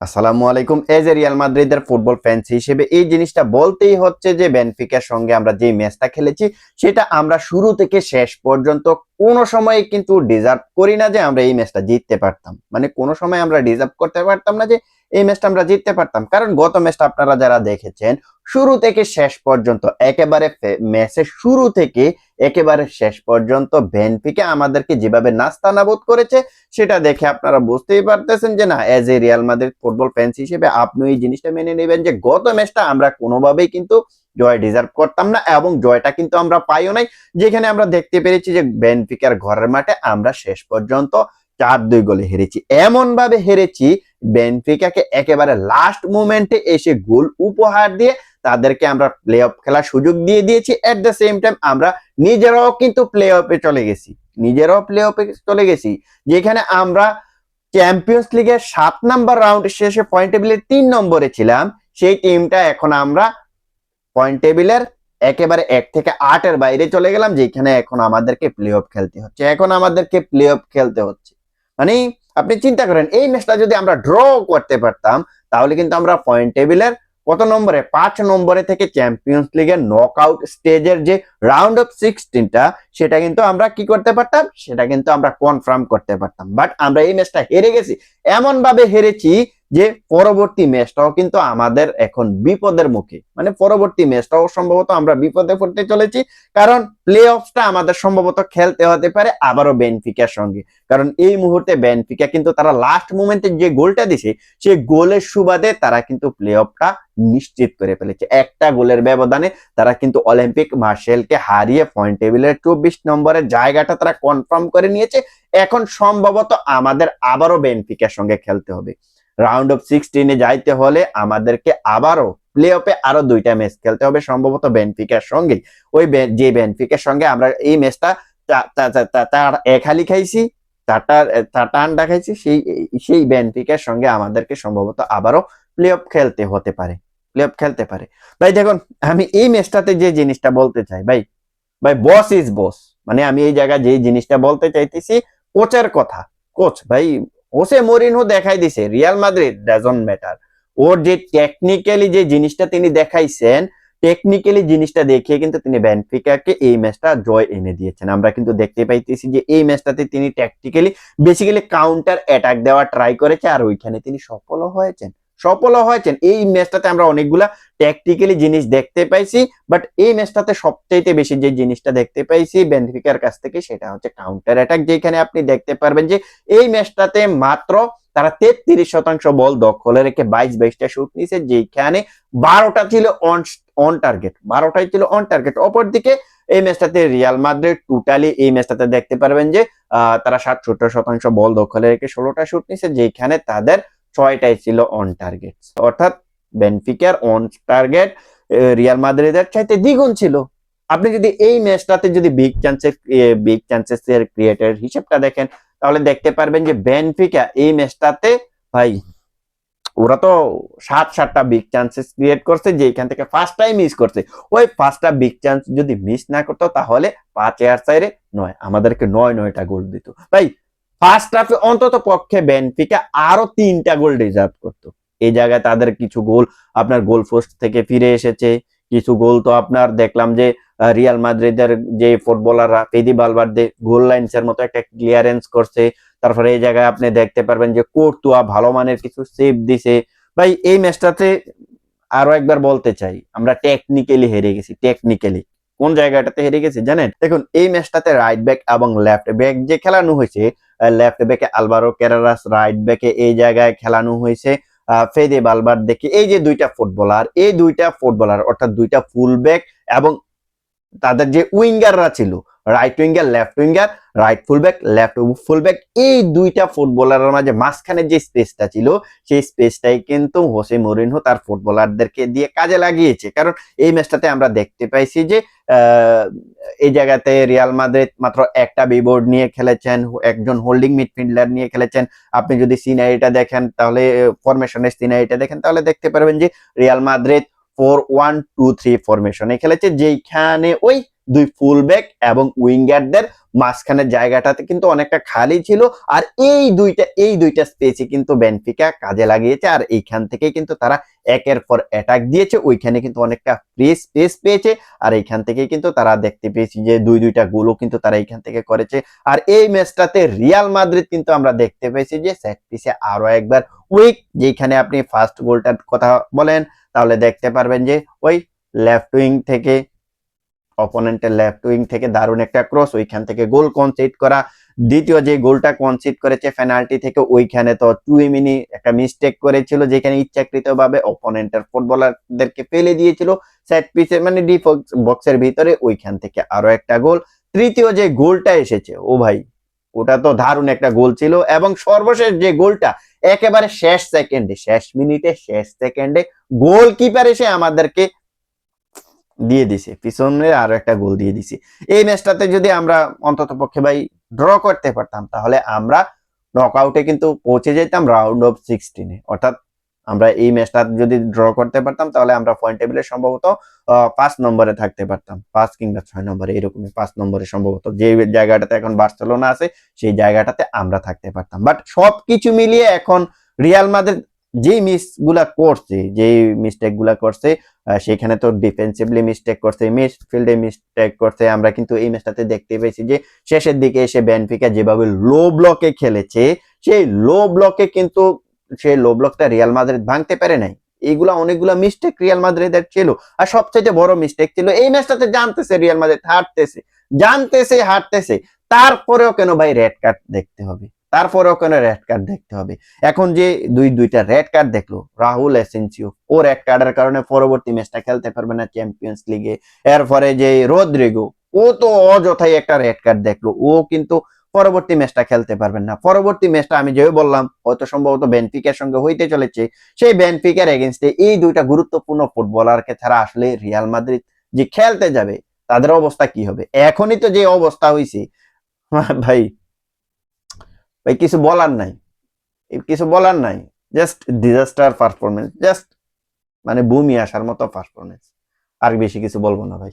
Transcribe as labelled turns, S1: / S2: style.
S1: আসসালামু আলাইকুম। As a real মাদ্রিদের ফুটবল ফ্যান্স হিসেবে এই জিনিসটা বলতেই হচ্ছে যে বেনফিকার সঙ্গে আমরা যে ম্যাচটা খেলেছি, সেটা আমরা শুরু থেকে শেষ পর্যন্ত কোনো সময় কিন্তু ডিজার্ভ করি না যে আমরা এই ম্যাচটা জিততে পারতাম। মানে কোনো সময় আমরা ডিজার্ভ করতে পারতাম না যে এই ম্যাচটা আমরা জিততে পারতাম। কারণ গত ম্যাচটা আপনারা যারা দেখেছেন, শুরু থেকে শেষ পর্যন্ত, একেবারে ম্যাচের শুরু থেকে একেবারে শেষ পর্যন্ত বেনফিকা আমাদেরকে যেভাবে নাস্তানাবোধ করেছে, সেটা দেখে আপনারা বুঝতেই পারতেছেন যে না as a real Madrid football fans হিসেবে আপনি এই জিনিসটা মেনে নেবেন যে গত ম্যাচটা আমরা কোনোভাবেই কিন্তু জয় ডিজার্ভ করতাম না এবং জয়টা কিন্তু আমরা পাইও নাই। যেখানে আমরা দেখতে পেরেছি যে বেনফিকার ঘরের মাঠে আমরা শেষ পর্যন্ত চার দুই গোলে হেরেছি। এমন ভাবে হেরেছি বেনফিকাকে একেবারে লাস্ট মোমেন্টে এসে গোল উপহার দিয়ে তাদেরকে আমরা প্লে অফ খেলার সুযোগ দিয়ে দিয়েছি। এট দ্য সেম টাইম আমরা নিজেরাও কিন্তু প্লে অফে চলে গেছি। নিজেরাও প্লে অফে চলে গেছি, যেখানে আমরা চ্যাম্পিয়ন্স লিগের সাত নাম্বার রাউন্ড শেষে পয়েন্ট টেবিলের তিন নম্বরে ছিলাম। সেই টিমটা এখন আমরা পয়েন্ট টেবিলের একেবারে এক থেকে আটের বাইরে চলে গেলাম, যেখানে এখন আমাদেরকে প্লে অফ খেলতে হচ্ছে। এখন আমাদেরকে প্লে অফ খেলতে হচ্ছে। মানে আপনি চিন্তা করেন, এই ম্যাচটা যদি আমরা ড্র করতে পারতাম, তাহলে কিন্তু আমরা পয়েন্ট টেবিলের কত নম্বরে? পাঁচ নম্বরে থেকে চ্যাম্পিয়ন্স লিগের নক আউট স্টেজের যে রাউন্ড অফ সিক্সটিনটা সেটা কিন্তু আমরা কি করতে পারতাম? সেটা কিন্তু আমরা কনফার্ম করতে পারতাম। বাট আমরা এই ম্যাচটা হেরে গেছি। এমনভাবে হেরেছি যে পরবর্তী ম্যাচটাও কিন্তু আমাদের এখন বিপদের মুখে। মানে পরবর্তী ম্যাচটাও সম্ভবত আমরা বিপদে পড়তে চলেছি, কারণ প্লে অফটা আমাদের সম্ভবত খেলতে হতে পারে আবারও বেনফিকার সঙ্গে। কারণ এই মুহূর্তে বেনফিকা কিন্তু তারা লাস্ট মোমেন্টে যে গোলটা দিছে সেই গোলের সুবাদে তারা কিন্তু প্লে অফটা নিশ্চিত করে ফেলেছে। একটা গোলের ব্যবধানে তারা কিন্তু অলিম্পিক মার্শেলকে হারিয়ে পয়েন্ট টেবিলের চব্বিশ নম্বরের জায়গাটা তারা কনফার্ম করে নিয়েছে। এখন সম্ভবত আমাদের আবারও বেনফিকার সঙ্গে খেলতে হবে। রাউন্ড অফ সিক্সটিনে যাইতে হলে আমাদেরকে আবারও প্লে অফে আরও দুইটা ম্যাচ খেলতে হবে, সম্ভবত বেনফিকার সঙ্গে ওই যে বেনফিকার সঙ্গে আমরা এই ম্যাচটা তার এক হালি খাইছি চারটা চারটা আন্ডা খাইছি, সেই সেই বেনফিকার সঙ্গে আমাদেরকে সম্ভবত আবারও প্লে অফ খেলতে হতে পারে প্লে অফ খেলতে পারে। ভাই দেখুন, আমি এই ম্যাচটাতে যে জিনিসটা বলতে চাই, ভাই ভাই বস ইজ বস মানে আমি এই জায়গায় যে জিনিসটা বলতে চাইতেছি কোচের কথা কোচ ভাই ওসে মরিনহো দেখাই দিছে, রিয়াল মাদ্রিদ ডাজন্ট ম্যাটার ওর যে টেকনিক্যালি যে জিনিসটা তিনি দেখাইছেন টেকনিক্যালি জিনিসটা দেখিয়ে কিন্তু তিনি বেনফিকাকে এই ম্যাচটা জয় এনে দিয়েছেন। আমরা কিন্তু দেখতে পাইতেছি যে এই ম্যাচটাতে তিনি ট্যাকটিক্যালি বেসিক্যালি কাউন্টার অ্যাটাক দেওয়া ট্রাই করেছে আর ওইখানে তিনি সফলও হয়েছেন। সফল হয়েছেন। এই ম্যাচটাতে আমরা অনেকগুলা ট্যাকটিক্যালি জিনিস দেখতে পাইছি বাট এই ম্যাচটাতে সবচাইতে বেশি যে জিনিসটা দেখতে পাইছি বেনফিকার কাছ থেকে সেটা হচ্ছে কাউন্টার অ্যাটাক যেখানে আপনি দেখতে পারবেন যে এই ম্যাচটাতে মাত্র তারা তেত্রিশ শতাংশ বল দখলে রেখে বাইশ বাইশটা শুট নিয়েছে যেখানে বারোটা ছিল অন অন টার্গেট বারোটাই ছিল অন টার্গেট অপরদিকে এই ম্যাচটাতে রিয়াল মাদ্রিদ টোটালি এই ম্যাচটাতে দেখতে পারবেন যে তারা সাতষট্টি শতাংশ বল দখলে রেখে ষোলোটা শুট নিয়েছে যেখানে তাদের ছয়টাই ছিল অন টার্গেট অর্থাৎ বেনফিকার অন টার্গেট রিয়াল মাদ্রিদের চাইতে দ্বিগুণ ছিল। আপনি যদি এই ম্যাচটাতে যদি বিগ চান্সেস বিগ চান্সেস এর ক্রিয়েটার হিসেবটা দেখেন, তাহলে দেখতে পারবেন যে বেনফিকা এই ম্যাচটাতে ভাই, ওরা তো সাত, সাতটা বিগ চান্সেস ক্রিয়েট করছে যেখান থেকে ফার্স্টটাই মিস করছে। ওই ফার্স্টটা বিগ চান্স যদি মিস না করতো, তাহলে পাঁচ এয়ার সাইডে নয়, আমাদেরকে নয়, নয়টা গোল দিত। ভাই ফার্স্ট হাফে অন্তত পক্ষে বেনফিকা আরও তিনটা গোল ডিজার্ভ করতো। এই জায়গায় তাদের কিছু গোল আপনার গোল পোস্ট থেকে ফিরে এসেছে। কিছু গোল তো আপনার দেখলাম যে রিয়াল মাদ্রিদের যে ফুটবলাররা পেদি বালবার্দে গোল লাইনস এর মতো একটা ক্লিয়ারেন্স করছে। তারপরে এই জায়গায় আপনি দেখতে পারবেন যে কোর্তুয়া ভালো মানের কিছু সেভ দিছে। ভাই, এই ম্যাচটাতে আরও একবার বলতে চাই, আমরা টেকনিক্যালি হেরে গেছি টেকনিক্যালি কোন জায়গাটাতে হেরে গেছি জানেন? দেখুন, এই ম্যাচটাতে রাইট ব্যাক এবং লেফট ব্যাক যে খেলানো হয়েছে লেফট ব্যাকে আলবারো ক্যারারাস রাইট ব্যাকে এই জায়গায় খেলানো হয়েছে। ফেদে বালবার দেখে এই যে দুইটা ফুটবলার এই দুইটা ফুটবলার অর্থাৎ দুইটা ফুল ব্যাক এবং তাদের যে উইঙ্গাররা ছিল right winger left winger right fullback left fullback এই দুইটা ফুটবলারের মাঝে মাঝখানে যে স্পেসটা ছিল, সেই স্পেসটাই কিন্তু হোসে মরিনহো তার ফুটবলারদেরকে দিয়ে কাজে লাগিয়েছে। কারণ এই ম্যাচটাতে আমরা দেখতে পাইছি যে এই জায়গাতে রিয়াল মাদ্রিদ মাত্র একটা বিবোর্ড নিয়ে খেলেছেন, একজন হোল্ডিং মিডফিল্ডার নিয়ে খেলেছেন। আপনি যদি সিনারিটা দেখেন, তাহলে ফরমেশনের সিনারিটা দেখেন, তাহলে দেখতে পারবেন যে Real Madrid four one two three ফরমেশনে খেলেছে যেইখানে ওই দুই ফুল ব্যাক এবং উইঙ্গারদের মাঝখানের জায়গাটাতে কিন্তু অনেকটা খালি ছিল। আর এই দুইটা এই দুইটা স্পেসে কিন্তু বেনফিকা কাজে লাগিয়েছে। আর এইখান থেকে কিন্তু তারা একের পর অ্যাটাক দিয়েছে, ওইখানে কিন্তু অনেকটা ফ্রি স্পেস পেয়েছে। আর এইখান থেকে কিন্তু তারা দেখতে পেয়েছি যে দুই দুইটা গোলও কিন্তু তারা এইখান থেকে করেছে। আর এই ম্যাচটাতে রিয়াল মাদ্রিদ কিন্তু আমরা দেখতে পেয়েছি যে সেট পিসে আরও একবার উইক যেখানে আপনি ফার্স্ট গোলটার কথা বলেন, তাহলে দেখতে পারবেন যে ওই লেফট উইং থেকে অপোনেন্টের লেফট উইং থেকে দারুণ একটা ক্রস ওইখান থেকে গোল কনসিড করা দ্বিতীয় যে গোলটা কনসিড করেছে পেনাল্টি থেকে ওইখানে তো টুইমিনি একটা মিস্টেক করেছিল, যেখানে ইচ্ছাকৃত ভাবে অপোনেন্টের ফুটবলারদেরকে ফেলে দিয়েছিল সেট পিসের মানে ডি বক্সের ভিতরে, ওইখান থেকে আরও একটা গোল। তৃতীয় যে গোলটা এসেছে, ও ভাই, ওটা তো দারুণ একটা গোল ছিল, এবং সর্বশেষ যে গোলটা, একেবারে শেষ সেকেন্ডে শেষ মিনিটে, শেষ সেকেন্ডে গোলকিপার এসে আমাদেরকে দিয়ে দিছে পিছনে আরও একটা গোল দিয়ে দিছে। এই ম্যাচটাতে যদি আমরা অন্তত পক্ষে ভাই ড্র করতে পারতাম, তাহলে আমরা নকআউটে কিন্তু পৌঁছে যেতাম রাউন্ড অফ সিক্সটিনে অর্থাৎ আমরা এই ম্যাচটা যদি ড্র করতে পারতাম, তাহলে আমরা পয়েন্ট টেবিলে সম্ভবত পাঁচ নম্বরে থাকতে পারতাম। পাঁচ কিংবা ছয় নম্বরে, এরকমই পাঁচ নম্বরে সম্ভবত। যে জায়গাটাতে এখন বার্সেলোনা আছে, সেই জায়গাটাতে আমরা থাকতে পারতাম। বাট সবকিছু মিলিয়ে এখন রিয়াল মাদ্রিদ যে মিসগুলা করছে যে মিস্টেকগুলা করছে সেখানে তো ডিফেন্সিভলি মিস্টেক করছে মিডফিল্ডে মিস্টেক করছে। আমরা কিন্তু এই ম্যাচটাতে দেখতে পেয়েছি যে, শেষের দিকে এসে বেনফিকা যেভাবে লো ব্লকে খেলেছে, সেই লো ব্লকে কিন্তু, সেই লো ব্লকটা রিয়াল মাদ্রিদ ভাঙতে পারে নাই। এইগুলা অনেকগুলা মিস্টেক রিয়াল মাদ্রিদের ছিল। আর সবচেয়ে বড় মিস্টেক ছিল, এই ম্যাচটাতে জানতেছে রিয়াল মাদ্রিদ হারতেছে, জানতেছে, হারতেছে। তারপরেও কেন ভাই রেড কার্ড দেখতে হবে? তারপরেও ওখানে রেড কার্ড দেখতে হবে? এখন যে দুই, দুইটা রেড কার্ড দেখল রাহুল এসেন্সিও ও রেড কার্ডের কারণে পরবর্তী ম্যাচটা খেলতে পারবে না চ্যাম্পিয়ন্স লিগে এরপরে যে রোদ্রিগো ও তো অযথাই একটা রেড কার্ড দেখল, ও কিন্তু পরবর্তী ম্যাচটা খেলতে পারবেন না। পরবর্তী ম্যাচটা আমি যেভাবে বললাম, হয়তো সম্ভবত বেনফিকার সঙ্গে হইতে চলেছে, সেই বেনফিকার এগেনস্টে এই দুইটা গুরুত্বপূর্ণ ফুটবলারকে ছাড়া আসলে রিয়াল মাদ্রিদ যে খেলতে যাবে, তাদের অবস্থা কি হবে? এখনই তো যে অবস্থা হয়েছে ভাই ভাই, কিছু বলার নাই। কিছু বলার নাই। জাস্ট ডিজাস্টার পারফরমেন্স জাস্ট মানে ভূমি আসার মতো পারফরমেন্স আর বেশি কিছু বলব না ভাই।